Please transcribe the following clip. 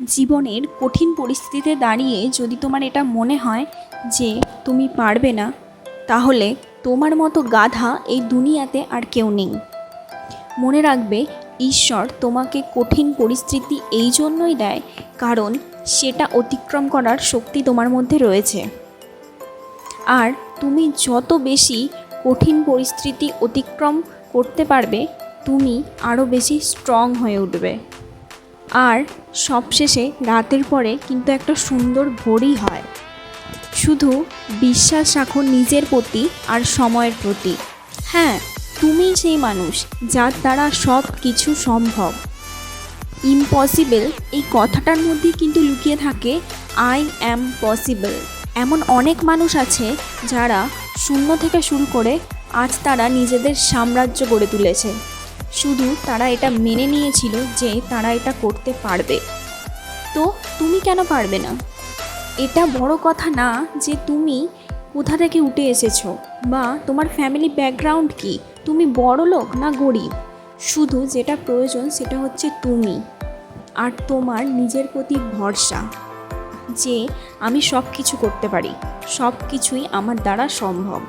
জীবনের কঠিন পরিস্থিতিতে দাঁড়িয়ে যদি তোমার এটা মনে হয় যে তুমি পারবে না, তাহলে তোমার মতো গাধা এই দুনিয়াতে আর কেউ নেই। মনে রাখবে, ঈশ্বর তোমাকে কঠিন পরিস্থিতি এই জন্যই দেয় কারণ সেটা অতিক্রম করার শক্তি তোমার মধ্যে রয়েছে। আর তুমি যত বেশি কঠিন পরিস্থিতি অতিক্রম করতে পারবে, তুমি আরও বেশি স্ট্রং হয়ে উঠবে। আর সবশেষে রাতের পরে কিন্তু একটা সুন্দর ভোরই হয়। শুধু বিশ্বাস রাখো নিজের প্রতি আর সময়ের প্রতি। হ্যাঁ তুমি সেই মানুষ যার দ্বারা সব কিছু সম্ভব। ইম্পসিবল এই কথাটার মধ্যে কিন্তু লুকিয়ে থাকে আই অ্যাম পসিবল এমন অনেক মানুষ আছে যারা শূন্য থেকে শুরু করে আজ তারা নিজেদের সাম্রাজ্য গড়ে তুলেছে। শুধু তারা এটা মেনে নিয়েছিল যে তারা এটা করতে পারবে। তো তুমি কেন পারবে না? এটা বড় কথা না যে তুমি কোথা থেকে উঠে এসেছ? বা তোমার ফ্যামিলি ব্যাকগ্রাউন্ড কি? তুমি বড় লোক না গরিব? শুধু যেটা প্রয়োজন সেটা হচ্ছে তুমি আর তোমার নিজের প্রতি ভরসা যে আমি সব কিছু করতে পারি। সব কিছুই আমার দ্বারা সম্ভব।